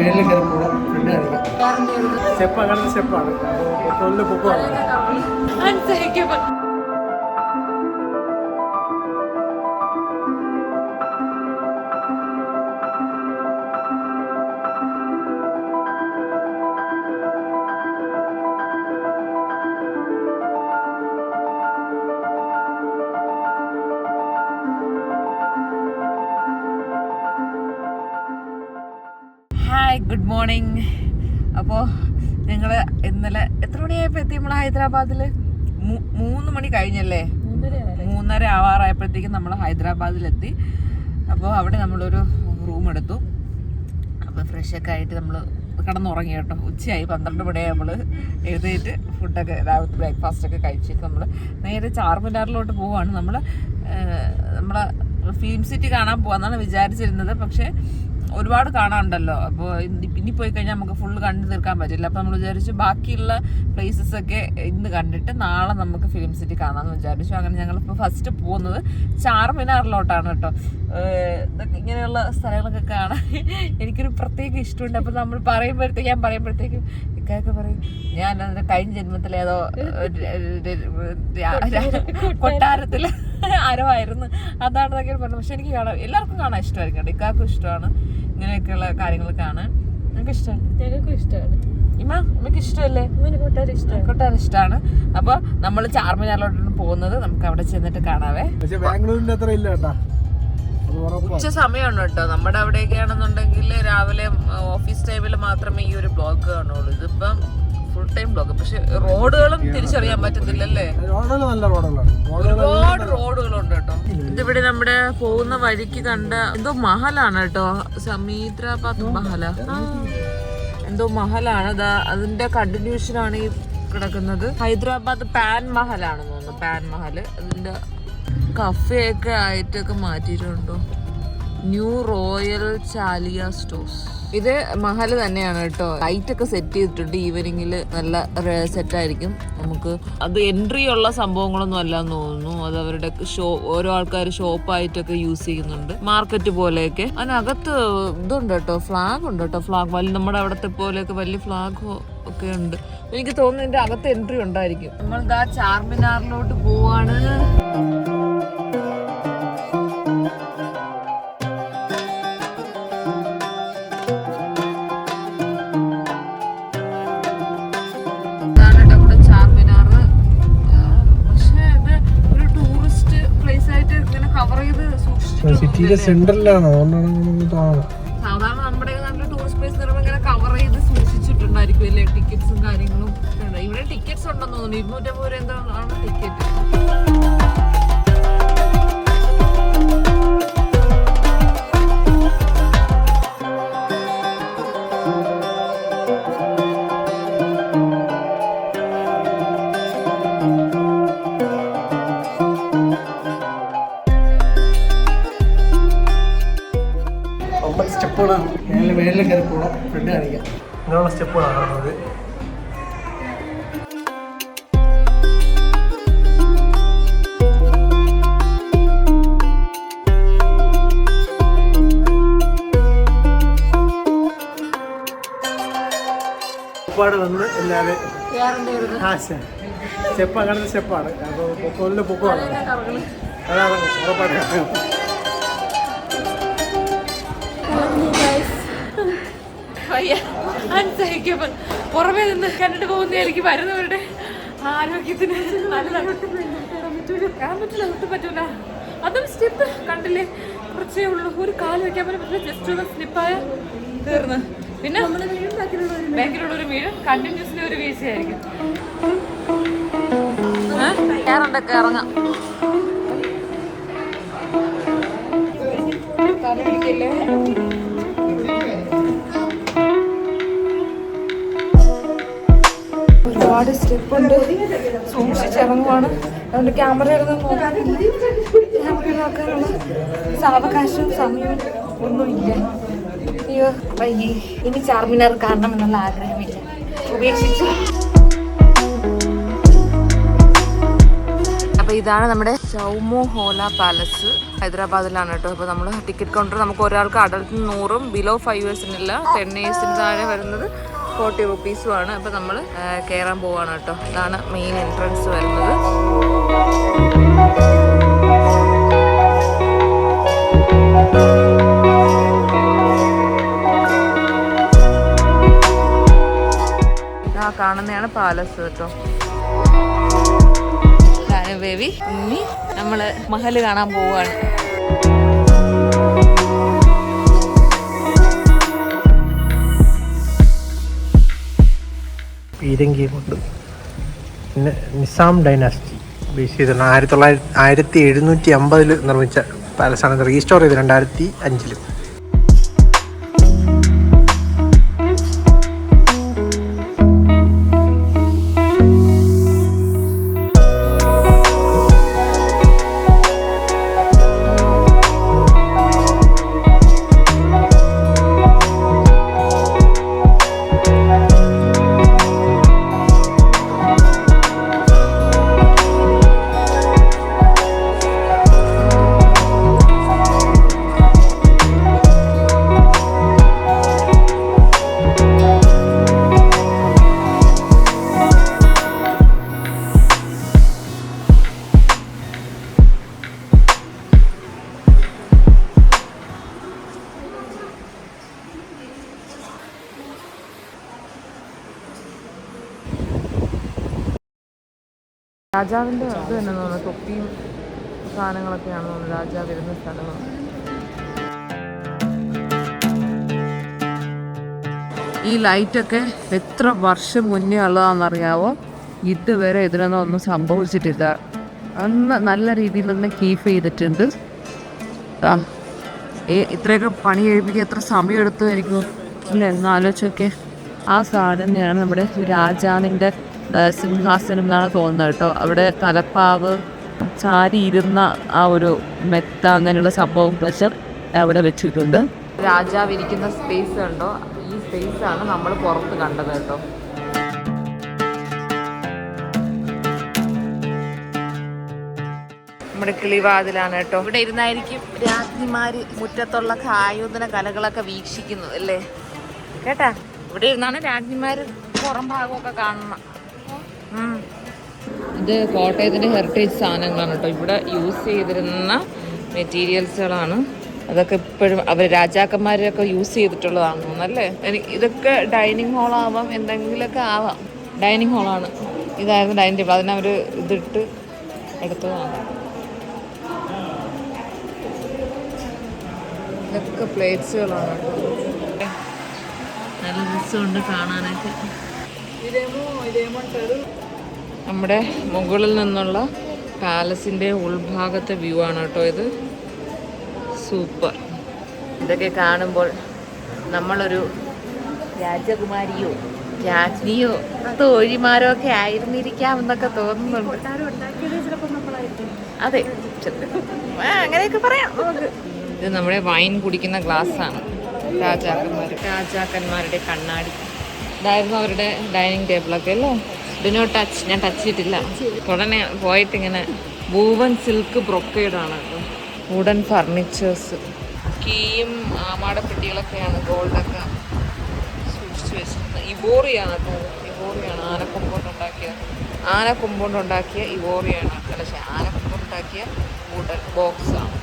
മേളിൽ കയറുമ്പോൾ ഫ്രണ്ട് കാണിക്കാം സ്റ്റെപ്പ് അങ്ങനത്തെ സ്റ്റെപ്പാണ്. തൊഴിൽ പൊക്കമാണ് ഗുഡ് മോർണിംഗ് അപ്പോൾ ഞങ്ങൾ ഇന്നലെ എത്ര മണിയായപ്പോൾ എത്തി നമ്മൾ ഹൈദരാബാദിൽ മൂന്ന് മണി കഴിഞ്ഞല്ലേ? മൂന്നര ആവാറായപ്പോഴത്തേക്കും നമ്മൾ ഹൈദരാബാദിലെത്തി. അപ്പോൾ അവിടെ നമ്മളൊരു റൂം എടുത്തു. അപ്പോൾ ഫ്രഷൊക്കെ ആയിട്ട് നമ്മൾ കിടന്നുറങ്ങി കേട്ടോ. ഉച്ചയായി പന്ത്രണ്ട് മണിയായി നമ്മൾ എഴുന്നേറ്റ് ഫുഡൊക്കെ രാവിലത്തെ ബ്രേക്ക്ഫാസ്റ്റ് ഒക്കെ കഴിച്ചിട്ട് നമ്മൾ നേരെ ചാർമിനാറിലോട്ട് പോവാണ്. നമ്മൾ നമ്മളെ ഫിലിം സിറ്റി കാണാൻ പോകാന്നാണ് വിചാരിച്ചിരുന്നത്. പക്ഷേ ഒരുപാട് കാണാനുണ്ടല്ലോ അപ്പോൾ ഇനി പോയി കഴിഞ്ഞാൽ നമുക്ക് ഫുള്ള് കണ്ടു തീർക്കാൻ പറ്റില്ല അപ്പോൾ നമ്മൾ വിചാരിച്ചു ബാക്കിയുള്ള പ്ലേസസ് ഒക്കെ ഇന്ന് കണ്ടിട്ട് നാളെ നമുക്ക് ഫിലിം സിറ്റി കാണാമെന്ന് വിചാരിച്ചു അങ്ങനെ ഞങ്ങളിപ്പോൾ ഫസ്റ്റ് പോകുന്നത് ചാർമിനാറിലോട്ടാണ് കേട്ടോ ഇങ്ങനെയുള്ള സ്ഥലങ്ങളൊക്കെ കാണാൻ എനിക്കൊരു പ്രത്യേക ഇഷ്ടമുണ്ട് അപ്പോൾ നമ്മൾ പറയുമ്പോഴത്തേക്ക് ഞാൻ പറയുമ്പോഴത്തേക്കും ഇക്കായൊക്കെ പറയും ഞാൻ കഴിഞ്ഞ ജന്മത്തിലേതോ കൊട്ടാരത്തിൽ ആരോ ആയിരുന്നു ഇതൊക്കെ പറഞ്ഞത് പക്ഷെ എനിക്ക് കാണാൻ എല്ലാവർക്കും കാണാൻ ഇഷ്ടമായിരിക്കും കേട്ടോ. ഇക്കാർക്കും ഇഷ്ടമാണ് ഇങ്ങനെയൊക്കെയുള്ള കാര്യങ്ങൾ കാണാൻ. നിങ്ങൾക്ക് ഇഷ്ടമല്ല ഞങ്ങൾക്കും ഇഷ്ടമാണ്. ഇമ്മ ഇമ്മക്ക് ഇഷ്ടമല്ലേ? കൂട്ടുകാർ ഇഷ്ടമാണ്. കൂട്ടുകാർ ഇഷ്ടമാണ്. അപ്പോൾ നമ്മൾ ചാർമിനാറിലോട്ടാണ് പോകുന്നത്. നമുക്ക് അവിടെ ചെന്നിട്ട് കാണാവേ. പക്ഷെ ബാംഗ്ലൂരിന്റെ അത്ര ഇല്ല കേട്ടാ. ഉച്ച സമയമാണ് കേട്ടോ. നമ്മുടെ അവിടെയൊക്കെ ആണെന്നുണ്ടെങ്കിൽ രാവിലെ ഓഫീസ് ടൈമിൽ മാത്രമേ ഈ ഒരു ബ്ലോക്ക് കാണുള്ളൂ. ഇതിപ്പം ഫുൾ ടൈം ബ്ലോക്ക് പക്ഷെ റോഡുകളും തിരിച്ചറിയാൻ പറ്റത്തില്ലല്ലേ? ഒരുപാട് റോഡുകളുണ്ട് കേട്ടോ. ഇതിവിടെ നമ്മുടെ പോകുന്ന വഴിക്ക് കണ്ട എന്തോ മഹലാണ് കേട്ടോ. സമീദ്രാബാദ് മഹല. എന്തോ മഹലാണ്. അതാ അതിന്റെ കണ്ടിന്യൂഷൻ ആണ് ഈ കിടക്കുന്നത്. ഹൈദരാബാദ് പാൻ മഹലാണെന്ന് തോന്നുന്നു. പാൻ മഹൽ അതിന്റെ കഫേ ഒക്കെ ആയിട്ടൊക്കെ മാറ്റിയിട്ടുണ്ടോ? ന്യൂ റോയൽ ചാലിയ സ്റ്റോഴ്സ് ഇത് മഹൽ തന്നെയാണ് കേട്ടോ. ലൈറ്റ് ഒക്കെ സെറ്റ് ചെയ്തിട്ടുണ്ട്. ഈവനിങ്ങിൽ നല്ല സെറ്റ് ആയിരിക്കും. നമുക്ക് അത് എൻട്രി ഉള്ള സംഭവങ്ങളൊന്നും അല്ല എന്ന് തോന്നുന്നു. അത് അവരുടെ ഷോ ഓരോ ആൾക്കാർ ഷോപ്പായിട്ടൊക്കെ യൂസ് ചെയ്യുന്നുണ്ട്. മാർക്കറ്റ് പോലെയൊക്കെ. അതിനകത്ത് ഇതുണ്ട് കേട്ടോ. ഫ്ലാഗ് ഉണ്ട് കേട്ടോ. ഫ്ലാഗ് വലിയ നമ്മുടെ അവിടുത്തെ പോലെയൊക്കെ വലിയ ഫ്ലാഗ് ഒക്കെ ഉണ്ട്. എനിക്ക് തോന്നുന്നു ഇതിന്റെ അകത്ത് എൻട്രി ഉണ്ടായിരിക്കും. നമ്മൾ ദാ ചാർമിനാറിലോട്ട് പോവാണ്. സൂക്ഷിച്ചിട്ട് സെന്ററിലാണ് സാധാരണ നമ്മുടെ നാട്ടിലെ ടൂറിസ്റ്റ് പ്ലേസ് ഇങ്ങനെ കവർ ചെയ്ത് സൂക്ഷിച്ചിട്ടുണ്ടായിരിക്കും അല്ലേ ടിക്കറ്റ്സും കാര്യങ്ങളും. ഇവിടെ ടിക്കറ്റ്സ് ഉണ്ടെന്ന് തോന്നുന്നു. ഇരുന്നൂറ്റമ്പത് രൂപ ഒരുപാട് വന്ന് എല്ലാവരും ആ സ്റ്റെപ്പ് അങ്ങനത്തെ സ്റ്റെപ്പാണ് അപ്പോൾ പൊക്കോളിന്റെ പൊക്കമാണ് അതാണ് അൺസഹിക്കപ്പെട്ട പുറമേ നിന്ന് കണ്ടിട്ട് പോകുന്ന എനിക്ക് വരുന്നവരുടെ ആരോഗ്യത്തിന് നല്ല ഒട്ടും പറ്റൂല. അതും സ്റ്റെപ്പ് കണ്ടില്ലേ? കുറച്ചേ ഉള്ളൂ. ഒരു കാൽ വെക്കാൻ പറ്റില്ല. ജസ്റ്റ് ഒന്ന് സ്ലിപ്പായ തീർന്ന്. പിന്നെ? ബാക്കിലുള്ള ഒരു വീഴും കണ്ടിന്യൂസ്ലി ഒരു വീഴ്ചയായിരിക്കും കയറണ്ടൊക്കെ ഇറങ്ങാം തല പിടിക്കല്ലേ ഒരുപാട് സ്റ്റെപ്പ് ഉണ്ട് സൂക്ഷിച്ചിറങ്ങുവാണ്. അതുകൊണ്ട് ക്യാമറ ഇരുന്ന് നോക്കാനില്ല ക്യാമറ നോക്കാനുള്ള സാവകാശവും സമയവും ഒന്നുമില്ല. അയ്യോ വൈകി. ഇനി ചാർമിനാർ കാണണം എന്നുള്ള ആഗ്രഹമില്ല ഉപേക്ഷിച്ചു. ഇതാണ് നമ്മുടെ ചൗമോ ഹോല പാലസ്. ഹൈദരാബാദിലാണ് കേട്ടോ. അപ്പോൾ നമ്മൾ ടിക്കറ്റ് കൗണ്ടർ നമുക്ക് ഒരാൾക്ക് അഡൽട്ടിന് നൂറും ബിലോ ഫൈവ് ഇയേഴ്സിനില്ല ടെൻ ഇയേഴ്സിന് താഴെ വരുന്നത് ഫോർട്ടി റുപ്പീസും ആണ്. അപ്പോൾ നമ്മൾ കയറാൻ പോവാണ് കേട്ടോ. ഇതാണ് മെയിൻ എൻട്രൻസ് വരുന്നത് പാലസ് കേട്ടോ. ബേബി ഇനി നമ്മൾ മഹൽ കാണാൻ കൊണ്ട് പിന്നെ നിസാം ഡൈനാസ്റ്റി. ബേസ് ചെയ്തിട്ടുണ്ട് ആയിരത്തി തൊള്ളായിരത്തി ആയിരത്തി എഴുന്നൂറ്റി അമ്പതിൽ നിർമ്മിച്ച പാലസാണ് ആണ് റീസ്റ്റോർ ചെയ്ത് രണ്ടായിരത്തി അഞ്ചിൽ രാജാവിന്റെ ഇത് തന്നെ തോന്നുന്നു. തൊപ്പിയും സാധനങ്ങളൊക്കെയാണ് തോന്നുന്നത് രാജാവ് വരുന്ന സ്ഥലങ്ങൾ ഈ ലൈറ്റൊക്കെ എത്ര വർഷം മുന്നേ ഉള്ളതാണെന്നറിയാവോ? ഇതുവരെ ഇതിനൊന്നും ഒന്നും സംഭവിച്ചിട്ടില്ല. അന്ന് നല്ല രീതിയിൽ തന്നെ കീപ്പ് ചെയ്തിട്ടുണ്ട്. ഇത്രയൊക്കെ പണി കഴിപ്പിക്കാൻ എത്ര സമയം എടുത്തുമായിരിക്കും ഇല്ല എന്ന് ആലോചിച്ചൊക്കെ ആ സാധനയാണ് നമ്മുടെ രാജാവിന്റെ സിംഹാസനം എന്നാണ് തോന്നുന്നത് കേട്ടോ. അവിടെ തലപ്പാവ് ചാരി ഇരുന്ന ആ ഒരു മെത്ത അങ്ങനെയുള്ള സംഭവം പക്ഷെ അവിടെ വെച്ചിട്ടുണ്ട്. രാജാവ് ഇരിക്കുന്ന സ്പേസ് ഉണ്ടോ ഈ സ്പേസ് ആണ് നമ്മൾ പുറത്ത് കണ്ടത് കേട്ടോ. നമ്മുടെ കിളിവാതിലാണ് കേട്ടോ. ഇവിടെ ഇരുന്നായിരിക്കും രാജ്ഞിമാര് മുറ്റത്തുള്ള കായോധന കലകളൊക്കെ വീക്ഷിക്കുന്നത് അല്ലേ? കേട്ടാ? ഇവിടെ ഇരുന്നാണ് രാജ്ഞിമാര് പുറം ഭാഗമൊക്കെ ഉം. ഇത് കോട്ടയത്തിന്റെ ഹെറിറ്റേജ് സാധനങ്ങളാണ് കേട്ടോ. ഇവിടെ യൂസ് ചെയ്തിരുന്ന മെറ്റീരിയൽസുകളാണ് അതൊക്കെ ഇപ്പോഴും അവർ രാജാക്കന്മാരൊക്കെ യൂസ് ചെയ്തിട്ടുള്ളതാണ് തോന്നുന്നല്ലേ ഇതൊക്കെ ഡൈനിങ് ഹോളാവാം എന്തെങ്കിലുമൊക്കെ ആവാം. ഡൈനിങ് ഹാളാണ് ഇതായിരുന്നു ഡൈനിങ് ടേബിൾ അതിനവർ ഇതിട്ട് എടുത്തതാണ്. ഇതൊക്കെ പ്ലേറ്റ്സുകളാണ് നല്ല രസമുണ്ട് കാണാനായിട്ട് നമ്മുടെ മുകളിൽ നിന്നുള്ള പാലസിന്റെ ഉൾഭാഗത്തെ വ്യൂ ആണ് കേട്ടോ ഇത്. സൂപ്പർ ഇതൊക്കെ കാണുമ്പോൾ നമ്മളൊരു രാജകുമാരിയോ രാജ്ഞിയോ തോഴിമാരോ ഒക്കെ ആയിരുന്നിരിക്കാം എന്നൊക്കെ തോന്നുന്നുണ്ട്. അതെ. അങ്ങനെയൊക്കെ പറയാം. ഇത് നമ്മുടെ വൈൻ കുടിക്കുന്ന ഗ്ലാസ് ആണ്. രാജാക്കന്മാർ രാജാക്കന്മാരുടെ കണ്ണാടി. ഇതായിരുന്നു അവരുടെ ഡൈനിങ് ടേബിളൊക്കെ അല്ലേ? ഡിനോ ടച്ച് ഞാൻ ടച്ച് ചെയ്തിട്ടില്ല ഉടനെ പോയിട്ട് ഇങ്ങനെ വൂവൻ സിൽക്ക് ബ്രൊക്കേഡാണ് വുഡൻ ഫർണിച്ചേഴ്സ് കീയും ആമാടപ്പെട്ടികളൊക്കെയാണ് ഗോൾഡൊക്കെ സൂക്ഷിച്ചു വെച്ചിരുന്നത്. ഇവോറിയാണ് കേട്ടോ ഇവോറിയാണ് ആനക്കൊമ്പോണ്ട് ഉണ്ടാക്കിയ ഇവോറിയാണ്. പക്ഷേ ഉണ്ടാക്കിയ വുഡൻ ബോക്സാണ്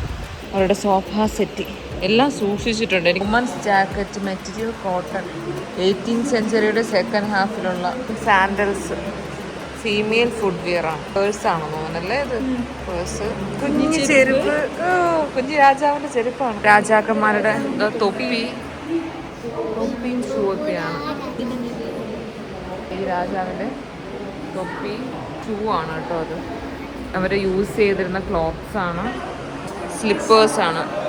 അവരുടെ സോഫ സെറ്റ് എല്ലാം സൂക്ഷിച്ചിട്ടുണ്ട്. Womens jacket material cotton eighteen സെഞ്ചുറിയുടെ second ഹാഫിലുള്ള സാൻഡൽസ് ഫീമെയിൽ ഫുഡ് വിയർ ആണ്. പേഴ്സ് ആണെന്ന് തോന്നുന്നല്ലേ ഇത്? പേഴ്സ് കുഞ്ഞി ചെരുപ്പ്. കുഞ്ഞു രാജാവിന്റെ ചെരുപ്പാണ്. രാജാക്കന്മാരുടെ തൊപ്പി. തൊപ്പിയും ഷൂ ഈ രാജാവിന്റെ തൊപ്പി ഷൂ ആണ് കേട്ടോ അത്. അവർ യൂസ് ചെയ്തിരുന്ന ക്ലോത്ത്സ് ആണ്. സ്ലിപ്പേഴ്സ് ആണ്.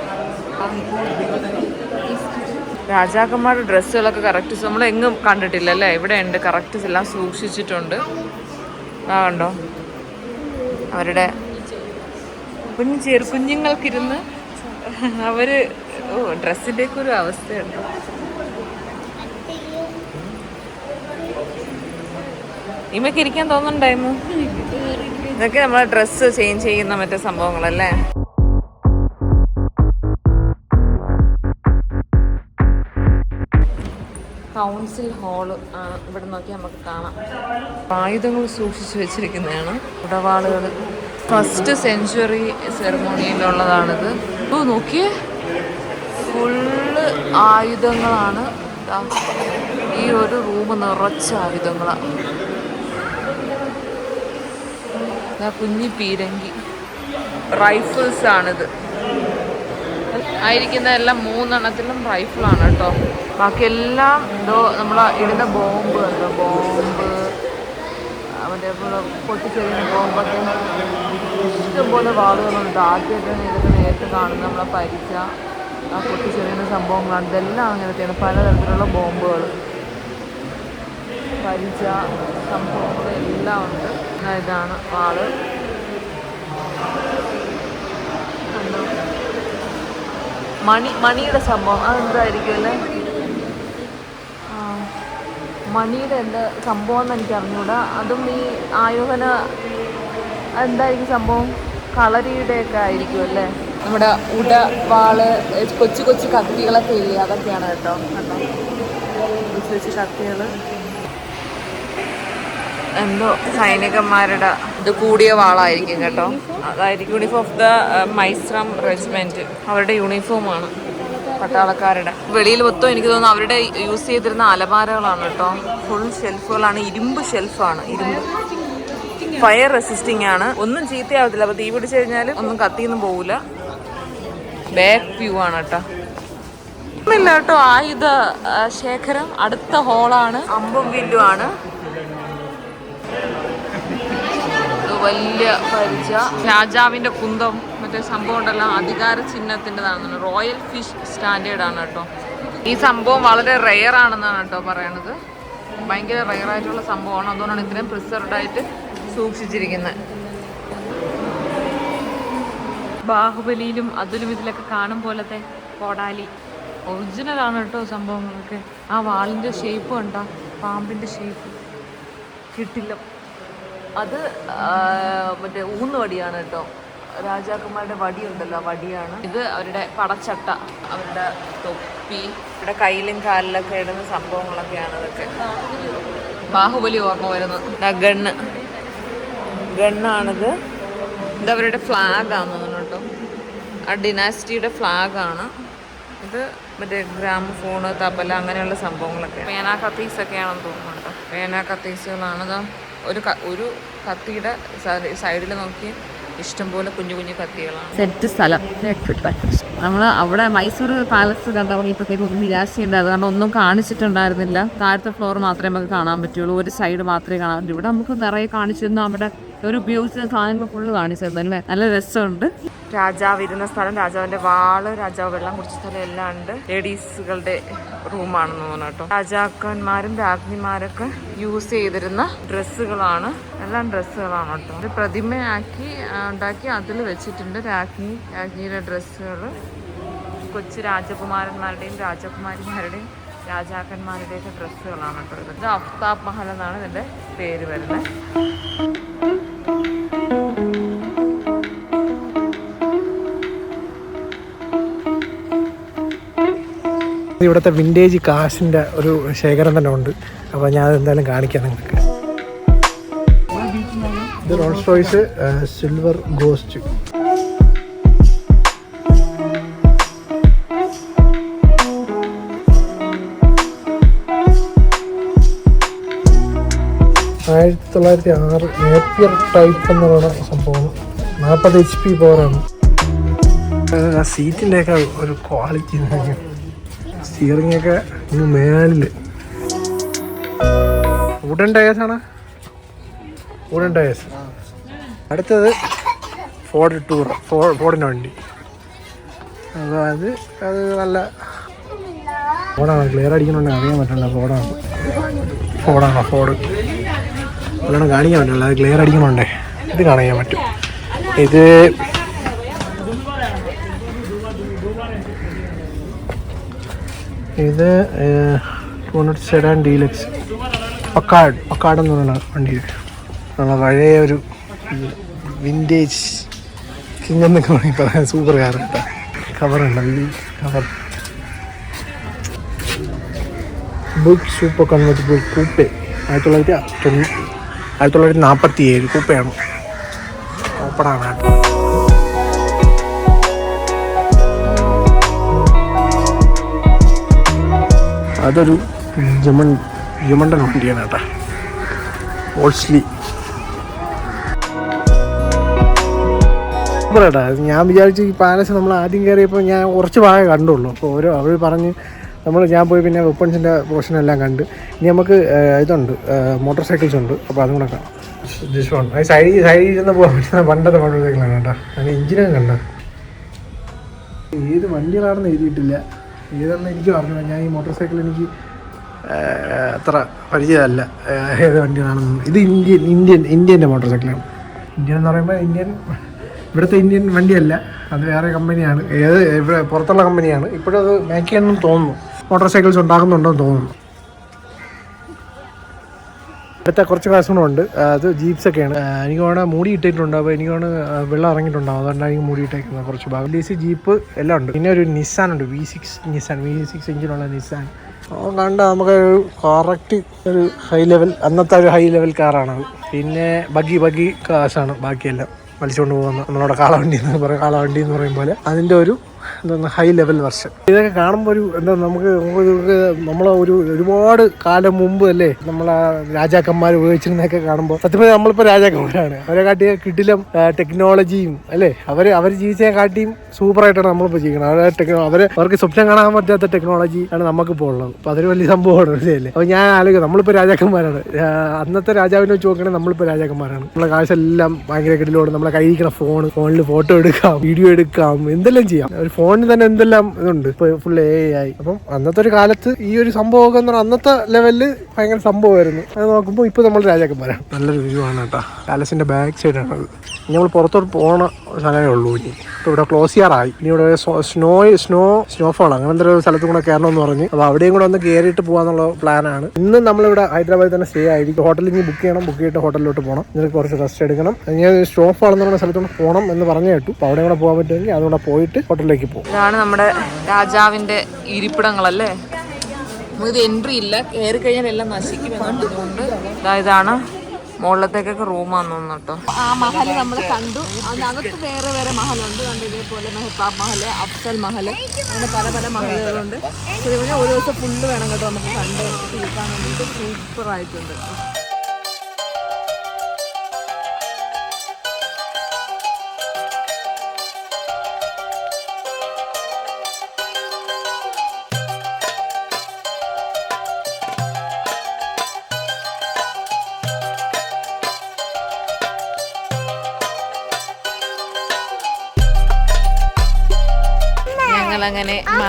രാജാക്കന്മാരുടെ ഡ്രസ്സുകളൊക്കെ കറക്റ്റ് നമ്മൾ എങ്ങും കണ്ടിട്ടില്ല അല്ലേ ഇവിടെ ഉണ്ട് കറക്റ്റ് എല്ലാം സൂക്ഷിച്ചിട്ടുണ്ട്. ആ കണ്ടോ? അവരുടെ കുഞ്ഞു ചേർ കുഞ്ഞുങ്ങൾക്കിരുന്ന് അവർ ഓ ഡ്രസ്സിന്റെ ഒക്കെ ഒരു അവസ്ഥയുണ്ട്. ഇമ്മക്ക് ഇരിക്കാൻ തോന്നുന്നുണ്ടായിരുന്നു ഇതൊക്കെ നമ്മളെ ഡ്രസ്സ് ചേഞ്ച് ചെയ്യുന്ന മറ്റേ സംഭവങ്ങളല്ലേ? കൗൺസിൽ ഹാൾ ഇവിടെ നോക്കി നമുക്ക് കാണാം. ആയുധങ്ങൾ സൂക്ഷിച്ചു വെച്ചിരിക്കുന്നതാണ്. ഉടവാളുകൾ ഫസ്റ്റ് സെഞ്ചുറി സെറമോണിയിലുള്ളതാണിത് ഇപ്പോൾ നോക്കിയേ. ഫുള്ള് ആയുധങ്ങളാണ്. ഈ ഒരു റൂം നിറച്ച ആയുധങ്ങളാണ് കുഞ്ഞി പീരങ്കി. റൈഫിൾസ് ആണിത്. ആയിരിക്കുന്ന എല്ലാം മൂന്നെണ്ണത്തിലും റൈഫിളാണ് കേട്ടോ. ബാക്കിയെല്ലാം എന്തോ നമ്മൾ ഇടുന്ന ബോംബ് എന്തോ ബോംബ് മറ്റേ പൊട്ടിച്ചെറിയുന്ന ബോംബൊക്കെ ഇഷ്ടംപോലെ വാളുകളുണ്ട് ആദ്യമൊക്കെ ഇതൊക്കെ നേരിട്ട് കാണുന്ന നമ്മളെ പരിച്ച ആ പൊട്ടിച്ചെറിയുന്ന സംഭവങ്ങളാണ്. ഇതെല്ലാം അങ്ങനത്തെയാണ്. പലതരത്തിലുള്ള ബോംബുകൾ. പരിച്ച സംഭവങ്ങൾ എല്ലാം ഉണ്ട് ഇതാണ് വാൾ കണ്ടോ മണി മണിയുടെ സംഭവം അതെന്തായിരിക്കും അല്ലേ? മണിയുടെ എന്താ സംഭവം എന്ന് എനിക്ക് അറിഞ്ഞൂടാ അതും ഈ ആയോധന എന്തായിരിക്കും സംഭവം? കളരിയുടെ ഒക്കെ ആയിരിക്കും അല്ലേ? നമ്മുടെ ഉട വാൾ കൊച്ചു കൊച്ചു കത്തികളൊക്കെ ഇല്ലേ? അതൊക്കെയാണ് കേട്ടോ. കണ്ടോ കൊച്ചു കൊച്ചു കത്തികൾ എന്തോ സൈനികന്മാരുടെ ഇത് കൂടിയ വാളായിരിക്കും കേട്ടോ. അതായിരിക്കും uniform of the Mysore regiment അവരുടെ യൂണിഫോമാണ് പട്ടാളക്കാരുടെ. വെളിയിൽ മൊത്തം എനിക്ക് തോന്നുന്നു അവരുടെ യൂസ് ചെയ്തിരുന്ന അലമാരകളാണ് കേട്ടോ. ഫുൾ ഷെൽഫുകളാണ് ഇരുമ്പ് ഷെൽഫാണ് ഇരുമ്പ്. ഫയർ റെസിസ്റ്റിംഗ് ആണ്. ഒന്നും ചീത്തയാവത്തില്ല. അപ്പൊ തീ പിടിച്ചു കഴിഞ്ഞാൽ ഒന്നും കത്തിയൊന്നും പോവില്ല ബാക്ക് വ്യൂ ആണ് കേട്ടോ. ഇല്ല കേട്ടോ. ആയുധ ശേഖരം അടുത്ത ഹോളാണ് അമ്പും വില്ലും വലിയ പരിച. രാജാവിന്റെ കുന്തം മറ്റേ സംഭവം ഉണ്ടല്ലോ അധികാര ചിഹ്നത്തിന്റെതാണെന്ന് റോയൽ ഫിഷ് സ്റ്റാൻഡേർഡ് ആണ് കേട്ടോ. ഈ സംഭവം വളരെ റെയർ ആണെന്നാണ് കേട്ടോ പറയണത്. ഭയങ്കര റെയർ ആയിട്ടുള്ള സംഭവമാണ്. അതുകൊണ്ടാണ് ഇത്രയും പ്രിസർവ്ഡ് ആയിട്ട് സൂക്ഷിച്ചിരിക്കുന്നത്. ബാഹുബലിയിലും അതിലും ഇതിലൊക്കെ കാണും പോലത്തെ കോടാലി. ഒറിജിനൽ ആണ് കേട്ടോ സംഭവങ്ങളൊക്കെ. ആ വാളിന്റെ ഷേപ്പ് കണ്ട? പാമ്പിന്റെ ഷേപ്പ് കിട്ടില്ല. അത് മറ്റേ ഊന്നുവടിയാണ് കേട്ടോ. രാജാക്കന്മാരുടെ വടിയുണ്ടല്ലോ വടിയാണ്. ഇത് അവരുടെ പടച്ചട്ട അവരുടെ തൊപ്പി. ഇവിടെ കയ്യിലും കാലിലൊക്കെ ഇടുന്ന സംഭവങ്ങളൊക്കെയാണ് ഇതൊക്കെ. ബാഹുബലി ഓർമ്മ വരുന്നത്. ഗണ്ണ്. ഗണ്ണാണിത്. ഇത് അവരുടെ ഫ്ലാഗ് ആണെന്ന് കേട്ടോ. ആ ഡിനാസ്റ്റിയുടെ ഫ്ലാഗ് ആണ് ഇത് മറ്റേ ഗ്രാമഫോണ് തബല അങ്ങനെയുള്ള സംഭവങ്ങളൊക്കെ പേന കത്തീസ് ഒക്കെയാണെന്ന് തോന്നുന്നുണ്ട് പേന കത്തീസുകളാണ് ദാ ഒരു ഒരു കത്തിയുടെ സൈഡിൽ നോക്കി ഇഷ്ടംപോലെ കുഞ്ഞു കുഞ്ഞു കത്തികളാണ്. സെറ്റ് സ്ഥലം. നമ്മൾ അവിടെ മൈസൂർ പാലസ് കണ്ടപ്പോൾ ഒരു നിരാശയുണ്ട് അതുകൊണ്ട് ഒന്നും കാണിച്ചിട്ടുണ്ടായിരുന്നില്ല. താഴത്തെ ഫ്ലോർ മാത്രമേ നമുക്ക് കാണാൻ പറ്റുള്ളൂ. ഒരു സൈഡ് മാത്രമേ കാണാൻ പറ്റൂ ഇവിടെ നമുക്ക് നിറയെ കാണിച്ചിരുന്നു. അവിടെ ഒരു ഉപയോഗിച്ച സാധനങ്ങൾ ഫുള്ള് കാണിച്ചിരുന്നു അല്ലേ നല്ല രസമുണ്ട്. രാജാവ് ഇരുന്ന സ്ഥലം രാജാവിന്റെ വാൾ രാജാവ് വെള്ളം കുടിച്ച സ്ഥലം എല്ലാം ഉണ്ട്. ലേഡീസുകളുടെ റൂമാണെന്ന് തോന്നുന്നു കേട്ടോ. രാജാക്കന്മാരും രാജ്ഞിമാരൊക്കെ യൂസ് ചെയ്തിരുന്ന ഡ്രസ്സുകളാണ്. എല്ലാം ഡ്രസ്സുകളാണ് കേട്ടോ. ഒരു പ്രതിമയാക്കി ഉണ്ടാക്കി അതിൽ വെച്ചിട്ടുണ്ട് രാജ്ഞി രാജ്ഞിയുടെ ഡ്രസ്സുകൾ കൊച്ചു രാജകുമാരന്മാരുടെയും രാജകുമാരിമാരുടെയും രാജാക്കന്മാരുടെയൊക്കെ ഡ്രസ്സുകളാണ് കേട്ടോ ഇത്. ഇത് അഫ്താബ് മഹൽ എന്നാണ് ഇതിന്റെ പേര് വരുന്നത്. ഇവിടുത്തെ വിന്റേജ് കാശിന്റെ ഒരു ശേഖരം തന്നെ ഉണ്ട്. അപ്പോൾ ഞാൻ എന്തായാലും കാണിക്കാം നിങ്ങൾക്ക്. ഇത് റോൾസ് റോയ്സ് സിൽവർ ഗോസ്റ്റ് തൊള്ളായിരത്തി ആറ് നേപ്പിയർ ടൈപ്പ് എന്ന് പറയുന്ന സംഭവം നാൽപ്പത് എച്ച് പി പവറാണ് ആ സീറ്റിന്റെയൊക്കെ ഒരു ക്വാളിറ്റി സ്റ്റിയറിംഗ് ഒക്കെ ഇന്ന് മേലിൽ വുഡൻ ടയേഴ്സ് ആണ്. വുഡൻ ടയേഴ്സ് അടുത്തത് ഫോർഡ് ടൂർ ഫോ ഫോർഡിന്റെ വണ്ടി. അപ്പോൾ അത് നല്ല ഫോർഡാണ് ക്ലിയർ അടിക്കണമെങ്കിൽ അറിയാൻ പറ്റില്ല ഫോർഡാണ് ഫോർഡാണോ ഫോർഡ് നല്ലോണം കാണിക്കാൻ പറ്റില്ല അത് ക്ലിയർ അടിക്കണുണ്ടേ ഇത് കാണിക്കാൻ പറ്റും. ഇത് ഇത് സെഡാൻ ഡീലക്സ് പക്കാട് പക്കാട് എന്ന് പറയുന്ന വണ്ടി. നല്ല പഴയ ഒരു വിന്റേജ് കിങ് എന്നൊക്കെ പറയാം. Super car കവറുണ്ട് cover book super convertible coupe ആയിരത്തി തൊള്ളായിരത്തി ആയിരത്തി തൊള്ളായിരത്തി നാൽപ്പത്തി ഏഴ് കൂപ്പയാണ്. ഓപ്പണാണ്. അതൊരു ജമൺ ജമണ്ടൻ വണ്ടിയാണ് കേട്ടോ. ഓൾസ്ലി. ഞാൻ വിചാരിച്ചു ഈ പാലസ് നമ്മൾ ആദ്യം കയറിയപ്പോൾ ഞാൻ കുറച്ച് ഭാഗം കണ്ടുള്ളൂ. അപ്പോൾ ഓരോ അവർ പറഞ്ഞ് നമ്മൾ ഞാൻ പോയി പിന്നെ വെപ്പൺസിന്റെ പോർഷൻ എല്ലാം കണ്ട്. ഇനി നമുക്ക് ഇതുണ്ട് മോട്ടോർ സൈക്കിൾസ് ഉണ്ട്. അപ്പോൾ അതും കൂടെ കാണാം. ദിസ് വൺ അത് സൈഡിൽ സൈഡിൽ ഇരുന്ന് പോകാൻ പറ്റുന്ന പണ്ടത്തെ മോട്ടോർ സൈക്കിളാണ് കേട്ടോ. അതിന് എഞ്ചിനൊക്കെ കണ്ട? ഏത് വണ്ടികളാണെന്ന് എഴുതിയിട്ടില്ല. ഏതെന്ന് എനിക്ക് പറഞ്ഞു ഞാൻ ഈ മോട്ടോർ സൈക്കിൾ എനിക്ക് അത്ര പരിചയമല്ല. ഏത് വണ്ടികളാണെന്ന്. ഇത് ഇന്ത്യൻ ഇന്ത്യൻ ഇന്ത്യന്റെ മോട്ടോർ സൈക്കിളാണ് ഇന്ത്യൻ എന്ന് പറയുമ്പോൾ ഇന്ത്യൻ ഇവിടുത്തെ ഇന്ത്യൻ വണ്ടിയല്ല. അത് വേറെ കമ്പനിയാണ് ഏത് ഇവിടെ പുറത്തുള്ള കമ്പനിയാണ് ഇപ്പോഴത് മേക്കിയാണെന്ന് മേക്ക് ചെയ്യണമെന്ന് തോന്നുന്നു. മോട്ടോർ സൈക്കിൾസ് ഉണ്ടാക്കുന്നുണ്ടെന്ന് തോന്നുന്നു. അടുത്ത കുറച്ച് ക്ലാസ്സുകളുണ്ട് അത് ജീപ്സ് ഒക്കെയാണ്. ആ, എനിക്ക് വേണേൽ മൂടി ഇട്ടിട്ടുണ്ട്. അപ്പോൾ എനിക്ക് വേണേൽ വെള്ളം ഇറങ്ങിയിട്ടുണ്ടാവും. അതുകൊണ്ടാണ് എനിക്ക് മൂടി ഇട്ടേക്കുന്നത് കുറച്ച് ഭാഗം. ഡി സി ജീപ്പ് എല്ലാം ഉണ്ട്. പിന്നെ ഒരു നിസ്സാൻ ഉണ്ട്. V six Nissan V six എഞ്ചിനുള്ള Nissan അപ്പോൾ കണ്ട നമുക്ക് കറക്റ്റ് ഒരു ഹൈ ലെവൽ അന്നത്തെ ഒരു ഹൈ ലെവൽ കാറാണ് പിന്നെ ബഗി ബഗി കാശാണ്. ബാക്കിയെല്ലാം വലിച്ചുകൊണ്ട് പോകുന്നത് നമ്മളവിടെ കാളവണ്ടി എന്ന് പറയും കാളവണ്ടി എന്ന് പറയും പോലെ. അതിന്റെ ഒരു എന്താണ് ഹൈ ലെവൽ വെർഷൻ ഇതൊക്കെ കാണുമ്പോൾ ഒരു എന്താ നമുക്ക് നമ്മളെ ഒരു ഒരുപാട് കാലം മുമ്പ് അല്ലേ നമ്മളെ രാജാക്കന്മാർ ഉപയോഗിച്ചിരുന്നൊക്കെ കാണുമ്പോൾ സത്യം നമ്മളിപ്പോൾ രാജാക്കന്മാരാണ്. അവരെ കാട്ടിയ കിടിലം ടെക്നോളജിയും അല്ലേ? അവർ അവർ ജീവിച്ചതിനെ കാട്ടിയും സൂപ്പറായിട്ടാണ് നമ്മളിപ്പോൾ ജീവിക്കുന്നത് അവരെ ടെക്നോ അവരെ അവർക്ക് സ്വപ്നം കാണാൻ പറ്റാത്ത ടെക്നോളജി ആണ് നമുക്കിപ്പോൾ ഉള്ളത്. അപ്പോൾ അതൊരു വലിയ സംഭവമാണ് അല്ലേ? അപ്പോൾ ഞാൻ ആലോചിക്കും നമ്മളിപ്പോൾ രാജാക്കന്മാരാണ്. അന്നത്തെ രാജാവിനെ വെച്ച് നോക്കുകയാണെങ്കിൽ നമ്മളിപ്പോൾ രാജാക്കന്മാരാണ്. നമ്മളെ കാശെല്ലാം ഭയങ്കര കിടിലോട് നമ്മളെ കയ്യിരിക്കണ ഫോൺ ഫോണിൽ ഫോട്ടോ എടുക്കാം വീഡിയോ എടുക്കാം എന്തെല്ലാം ചെയ്യാം. ഒരു ഫോണിൽ തന്നെ എന്തെല്ലാം ഇതുണ്ട്? ഇപ്പോൾ ഫുൾ എ ആയി അപ്പം അന്നത്തെ ഒരു കാലത്ത് ഈ ഒരു സംഭവമൊക്കെ എന്ന് പറഞ്ഞാൽ അന്നത്തെ ലെവലിൽ ഭയങ്കര സംഭവമായിരുന്നു. അത് നോക്കുമ്പോൾ ഇപ്പോൾ നമ്മൾ രാജാക്കന്മാരാണ് നല്ലൊരു വ്യൂ ആണ് കേട്ടോ. പാലസിന്റെ ബാക്ക് സൈഡ് അത്. ഇനി നമ്മൾ പുറത്തോട്ട് പോണ സ്ഥലമേ ഉള്ളൂ ഇനി. ഇപ്പോൾ ഇവിടെ ക്ലോസ് ചെയ്യാറായി. ഇനി ഇവിടെ സ്നോ സ്നോ സ്നോഫോൾ അങ്ങനെ എന്തൊരു സ്ഥലത്തും കൂടെ കയറണമെന്ന് പറഞ്ഞ്. അപ്പോൾ അവിടെയും കൂടെ ഒന്ന് കയറിയിട്ട് പോകാന്നുള്ള പ്ലാനാണ് ഇന്ന് നമ്മളിവിടെ ഹൈദരാബാദിൽ തന്നെ സ്റ്റേ ആയിരിക്കും. ഹോട്ടലിൽ ഇനി ബുക്ക് ചെയ്യണം. ബുക്ക് ചെയ്തിട്ട് ഹോട്ടലിലോട്ട് പോകണം എന്നിട്ട് കുറച്ച് റെസ്റ്റ് എടുക്കണം. ഞാൻ സ്നോഫോൾ എന്ന് പറഞ്ഞ സ്ഥലത്തോട്ട് പോകണം എന്ന് പറഞ്ഞു കേട്ടു. അപ്പോൾ അവിടെ കൂടെ പോകാൻ പറ്റുമെങ്കിൽ അതുകൂടെ പോയിട്ട് ഹോട്ടലിലേക്ക് പോകും. ഇതാണ് നമ്മുടെ രാജാവിന്റെ ഇരിപ്പിടങ്ങളല്ലേ? ഇത് എൻട്രി ഇല്ല. കയറി കഴിഞ്ഞാൽ എല്ലാം നശിക്കും എന്നുള്ളതുകൊണ്ട് ഇതാണ് മുകളിലത്തേക്കൊക്കെ റൂമാന്ന് തോന്നുന്നു കേട്ടോ. ആ മഹൽ നമ്മൾ കണ്ടു. അതിനകത്ത് വേറെ വേറെ മഹലുണ്ട്. കണ്ട് ഇതേപോലെ മെഹത്താബ് മഹൽ അഫ്സൽ മഹൽ അങ്ങനെ പല പല മഹലുകളുണ്ട്. ഇതുപോലെ ഒരു ദിവസം ഫുള്ള് വേണം കേട്ടോ നമുക്ക് കണ്ട് തീർക്കാൻ വേണ്ടിയിട്ട്. സൂപ്പർ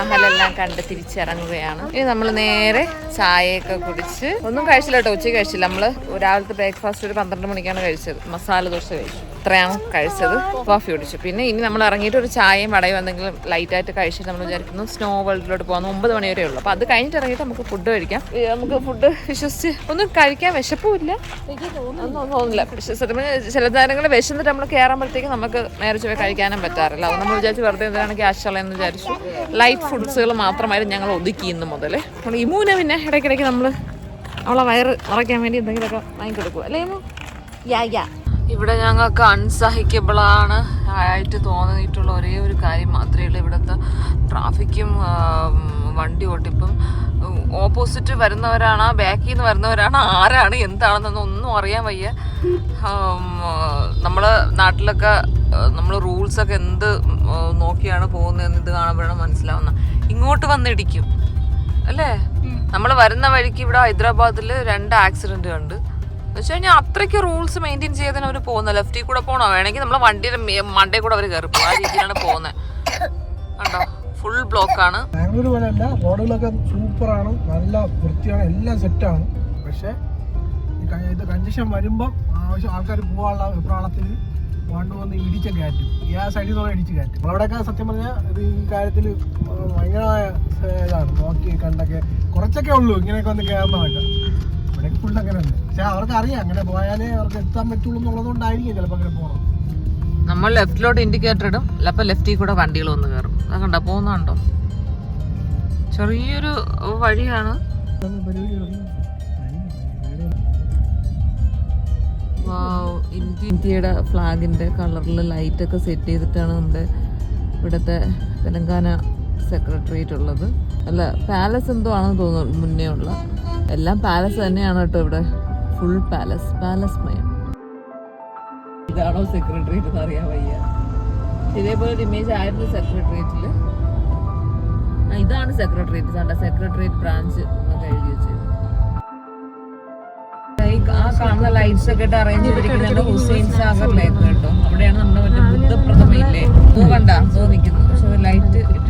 മഹലെല്ലാം കണ്ട് തിരിച്ചിറങ്ങുകയാണ്. ഇനി നമ്മൾ നേരെ ചായയൊക്കെ കുടിച്ച് ഒന്നും കഴിച്ചില്ല കേട്ടോ ഉച്ചയ്ക്ക് കഴിച്ചില്ല. നമ്മൾ രാവിലത്തെ ബ്രേക്ക്ഫാസ്റ്റ് ഒരു പന്ത്രണ്ട് മണിക്കാണ് കഴിച്ചത്. മസാല ദോശ കഴിച്ചു. ഇത്രയാണ് കഴിച്ചത്. കോഫി കുടിച്ചു. പിന്നെ ഇനി നമ്മൾ ഇറങ്ങിയിട്ട് ഒരു ചായയും വടയും എന്തെങ്കിലും ലൈറ്റ് ആയിട്ട് കഴിച്ചിട്ട് നമ്മൾ വിചാരിക്കുന്നു സ്നോ വേൾഡിലോട്ട് പോകുന്ന ഒമ്പത് മണി വരെ ഉള്ളൂ. അപ്പോൾ അത് കഴിഞ്ഞിട്ട് ഇറങ്ങിയിട്ട് നമുക്ക് ഫുഡ് കഴിക്കാം. നമുക്ക് ഫുഡ് വിശ്വസിച്ച് ഒന്നും കഴിക്കാൻ വിശപ്പുമില്ല. ഒന്നും തോന്നുന്നില്ല. ചില നേരങ്ങൾ വിശന്നിട്ട് നമ്മൾ കയറുമ്പോഴത്തേക്ക് നമുക്ക് നേരെ ചുവ കഴിക്കാനും പറ്റാറില്ല. അത് നമ്മൾ വിചാരിച്ച് വെറുതെ എന്തിനാണ് ക്യാഷ് കളയെന്ന് വിചാരിച്ചു. ലൈറ്റ് ഫുഡ്സുകൾ മാത്രമായിരുന്നു ഞങ്ങൾ ഒതുക്കി ഇന്ന് മുതൽ നമ്മൾ ഇമൂന പിന്നെ ഇടയ്ക്കിടയ്ക്ക് നമ്മൾ അവളെ വയറ് നിറയ്ക്കാൻ വേണ്ടി എന്തെങ്കിലുമൊക്കെ വാങ്ങിക്കൊടുക്കും. അല്ലേ യാ യാ ഇവിടെ ഞങ്ങൾക്ക് അൺസഹിക്കബിളാണ് ആയിട്ട് തോന്നിയിട്ടുള്ള ഒരേ ഒരു കാര്യം മാത്രമേ ഉള്ളൂ. ഇവിടുത്തെ ട്രാഫിക്കും വണ്ടി ഓട്ടിപ്പും ഓപ്പോസിറ്റ് വരുന്നവരാണ് ബാക്കിൽ നിന്ന് വരുന്നവരാണ് ആരാണ് എന്താണെന്നൊന്നും ഒന്നും അറിയാൻ വയ്യ. നമ്മൾ നാട്ടിലൊക്കെ നമ്മൾ റൂൾസൊക്കെ എന്ത് നോക്കിയാണ് പോകുന്നതെന്ന് ഇത് കാണുമ്പോഴാണ് മനസ്സിലാവുന്ന ഇങ്ങോട്ട് വന്നിടിക്കും. അല്ലേ? നമ്മൾ വരുന്ന വഴിക്ക് ഇവിടെ ഹൈദരാബാദിൽ രണ്ട് ആക്സിഡന്റ് കണ്ട്. കഴിഞ്ഞാൽ അത്രയ്ക്ക് റൂൾസ് മെയിന്റെയിൻ ചെയ്ത് അവർ പോകുന്നത്. ലെഫ്റ്റിൽ കൂടെ പോകണോ വേണമെങ്കിൽ നമ്മളെ വണ്ടിയുടെ മണ്ടേ കൂടെ അവർ കയറി പോകും. ആ രീതിയിലാണ് പോകുന്നത് കണ്ടോ? ഫുൾ ആണ്. ബാംഗ്ലൂർ പോലെ അല്ല റോഡുകളൊക്കെ സൂപ്പറാണ് നല്ല വൃത്തിയാണ്. എല്ലാം സെറ്റാണ് പക്ഷേ ഇത് കഞ്ചക്ഷൻ വരുമ്പം ആവശ്യം ആൾക്കാർ പോകാനുള്ള പ്രാണത്തിൽ വണ്ട് വന്ന് ഇടിച്ച കയറ്റും ഈ ആ സൈഡിൽ നിന്നുള്ള ഇടിച്ച് കയറ്റും അവിടെയൊക്കെ സത്യം പറഞ്ഞാൽ ഇത് ഈ കാര്യത്തിൽ ഭയങ്കരമായ ഇതാണ്. നോക്കി കണ്ടൊക്കെ കുറച്ചൊക്കെ ഉള്ളൂ. ഇങ്ങനെയൊക്കെ വന്ന് കയറുന്നതൊക്കെ ഇവിടെ ഫുൾ അങ്ങനെ പക്ഷേ അവർക്ക് അറിയാം അങ്ങനെ പോയാലേ അവർക്ക് എത്താൻ പറ്റുള്ളൂ എന്നുള്ളത് കൊണ്ടായിരിക്കും അങ്ങനെ പോകണം നമ്മൾ ലെഫ്റ്റിലോട്ട് ഇൻഡിക്കേറ്റർ ഇടും അപ്പൊ ലെഫ്റ്റിൽ കൂടെ വണ്ടികൾ വന്ന് കയറും. അത് കണ്ടോ പോകുന്നുണ്ടോ ചെറിയൊരു വഴിയാണ്. ഇന്ത്യയുടെ ഫ്ലാഗിന്റെ കളറിൽ ലൈറ്റ് ഒക്കെ സെറ്റ് ചെയ്തിട്ടാണ് നമ്മുടെ ഇവിടുത്തെ തെലങ്കാന സെക്രട്ടേറിയറ്റ് ഉള്ളത്. അല്ല പാലസ് എന്തോ ആണെന്ന് തോന്നുന്നു മുന്നേ ഉള്ള. എല്ലാം പാലസ് തന്നെയാണ് കേട്ടോ ഇവിടെ. ഫുൾ പാലസ് പാലസ് മയം. ഇതാണോ സെക്രട്ടേറിയറ്റ് എന്ന് അറിയാൻ വയ്യ. ഇതേപോലെ ഒരു ഇമേജ് ആയിരുന്നു സെക്രട്ടേറിയറ്റിൽ ആ ഇതാണ് സെക്രട്ടേറിയറ്റ് സാണ്ട സെക്രട്ടേറിയറ്റ് ബ്രാഞ്ച് എന്നൊക്കെ എഴുതി വെച്ചത് ഈ ആ കാണുന്ന ലൈറ്റ്സ് ഒക്കെ ഇട്ട് അറേഞ്ച് ചെയ്തിരിക്കുന്നത് ഹുസൈൻ സാഗറിലേക്ക് കേട്ടോ. അവിടെയാണ് നമ്മുടെ മറ്റേ ബുദ്ധപ്രഥമയില്ലേ? പൂ കണ്ട? നിൽക്കുന്നു പക്ഷെ ലൈറ്റ് ഇട്ട്